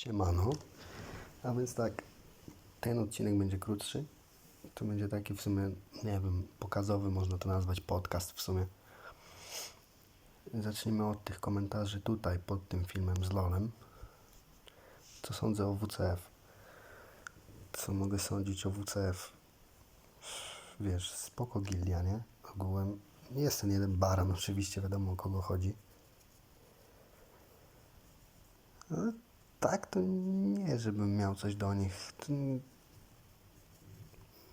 Siemano. A więc tak, ten odcinek będzie krótszy. To będzie taki w sumie, nie wiem, pokazowy, można to nazwać podcast w sumie. Zacznijmy od tych komentarzy tutaj pod tym filmem z LOLem. Co sądzę o WCF? Co mogę sądzić o WCF? Wiesz, spoko gildia, nie? Ogółem jest ten jeden baran, oczywiście wiadomo o kogo chodzi. Ale tak, to nie, żebym miał coś do nich. To...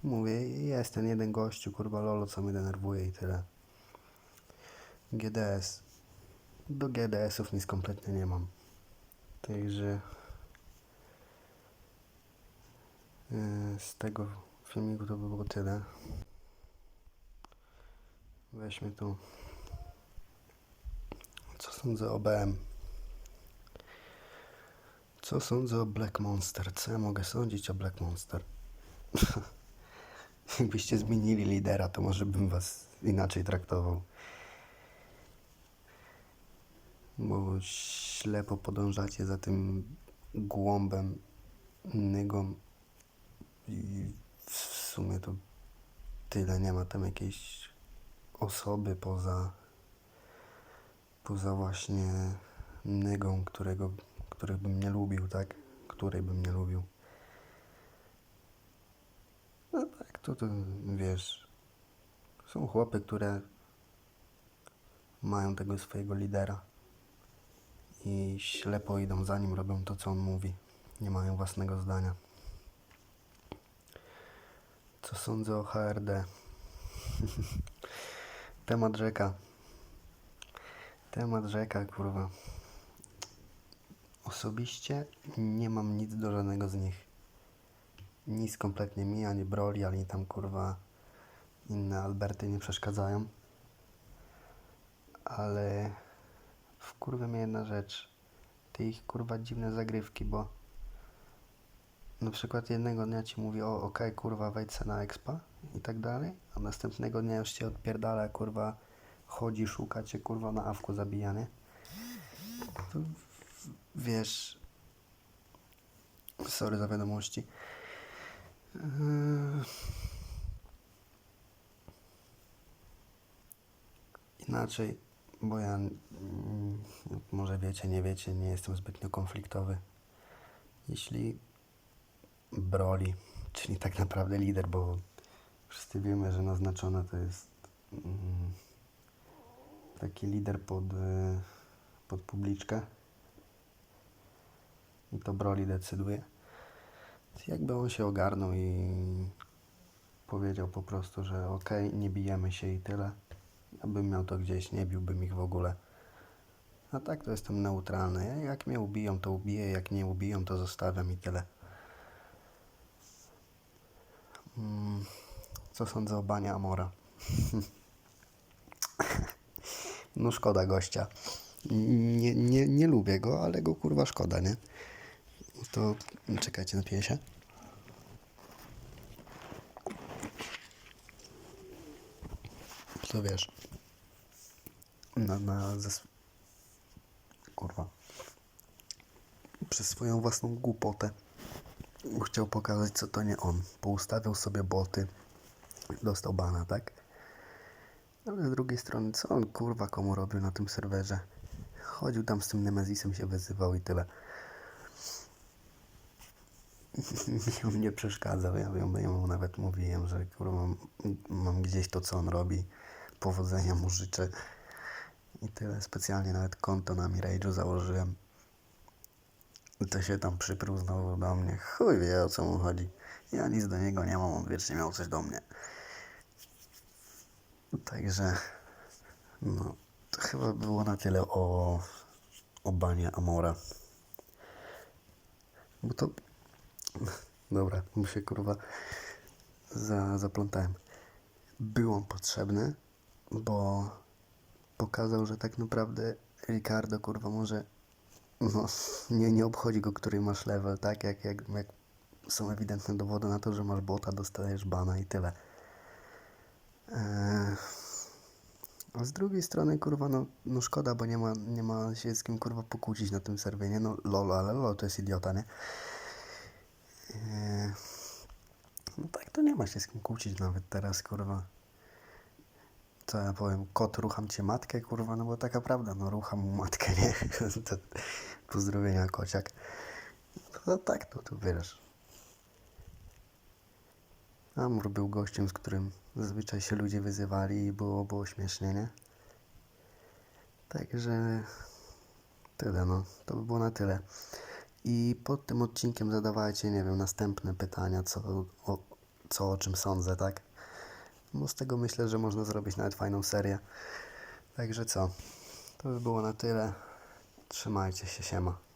Mówię, jest ten jeden gościu, kurwa Lolo, co mnie denerwuje i tyle. GDS. Do GDS-ów nic kompletnie nie mam. Także yy, z tego filmiku to by było tyle. Weźmy tu. Co sądzę o BM? Co sądzę o Black Monster? Co ja mogę sądzić o Black Monster? Jakbyście zmienili lidera, to może bym was inaczej traktował. Bo ślepo podążacie za tym głąbem, nygą i w sumie to tyle. Nie ma tam jakiejś osoby poza poza właśnie nygą, którego, której bym nie lubił, tak? Której bym nie lubił. No tak, to, to wiesz, są chłopy, które mają tego swojego lidera i ślepo idą za nim, robią to, co on mówi. Nie mają własnego zdania. Co sądzę o HRD? Temat rzeka. Temat rzeka, kurwa. Osobiście nie mam nic do żadnego z nich. Nic kompletnie mi, ani Broli, ani tam kurwa inne Alberty nie przeszkadzają. Ale wkurwia mnie jedna rzecz. Te ich kurwa dziwne zagrywki, bo na przykład jednego dnia ci mówi o okej kurwa wejdź se na expa i tak dalej, a następnego dnia już cię odpierdala kurwa chodzi, szuka cię kurwa na awku zabija, nie? To, wiesz sorry za wiadomości Yy. Inaczej, bo ja mm, może wiecie, nie wiecie, nie jestem zbytnio konfliktowy. Jeśli Broli, czyli tak naprawdę lider, bo wszyscy wiemy, że naznaczone to jest mm, taki lider pod, y, pod publiczkę i to Broli decyduje. Jakby on się ogarnął i powiedział po prostu, że okej, nie bijemy się i tyle. Ja bym miał to gdzieś, nie biłbym ich w ogóle. A tak to jestem neutralny. Ja- Jak mnie ubiją, to ubiję, jak nie ubiją, to zostawiam i tyle. Mm, Co sądzę o banie Amora? No szkoda gościa. Nie, nie, nie lubię go, ale go kurwa szkoda, nie? To czekajcie, napiję się. To wiesz. Na, na ze... Kurwa. Przez swoją własną głupotę chciał pokazać, co to nie on. Poustawiał sobie boty. Dostał bana, tak? Ale z drugiej strony, co on kurwa komu robił na tym serwerze? Chodził tam z tym Nemezisem, się wyzywał i tyle. mi on nie przeszkadzał. Ja, ja, mu nawet mówiłem, że kurwa mam, gdzieś to, co on robi. Powodzenia mu życzę. I tyle. Specjalnie nawet konto na Mirage'u założyłem. To się tam przyprół znowu do mnie. Chuj wie o co mu chodzi. Ja nic do niego nie mam, on wiecznie miał coś do mnie. Także no, to chyba było na tyle o, o banie Amora. Bo to Dobra, bo się kurwa za, zaplątałem. Był on potrzebny, bo pokazał, że tak naprawdę Ricardo kurwa może no, nie, nie obchodzi go, który masz level, tak? Jak, jak, jak są ewidentne dowody na to, że masz bota, dostajesz bana i tyle. Eee, A z drugiej strony, kurwa, no, no szkoda, bo nie ma, nie ma się z kim, kurwa, pokłócić na tym serwie, nie? No, lol, ale lol to jest idiota, nie? Eee, no tak, to nie ma się z kim kłócić nawet teraz, kurwa. Co ja powiem, kot, rucham cię matkę, kurwa, no bo taka prawda, no rucham mu matkę, nie? to, pozdrowienia, kociak. No tak, to tu wiesz. Amur był gościem, z którym zazwyczaj się ludzie wyzywali i było, było śmiesznie, nie? Także tyle, no. To by było na tyle. I pod tym odcinkiem zadawajcie, nie wiem, następne pytania, co o, co o czym sądzę, tak? Bo z tego myślę, że można zrobić nawet fajną serię. Także co? To by było na tyle. Trzymajcie się, siema.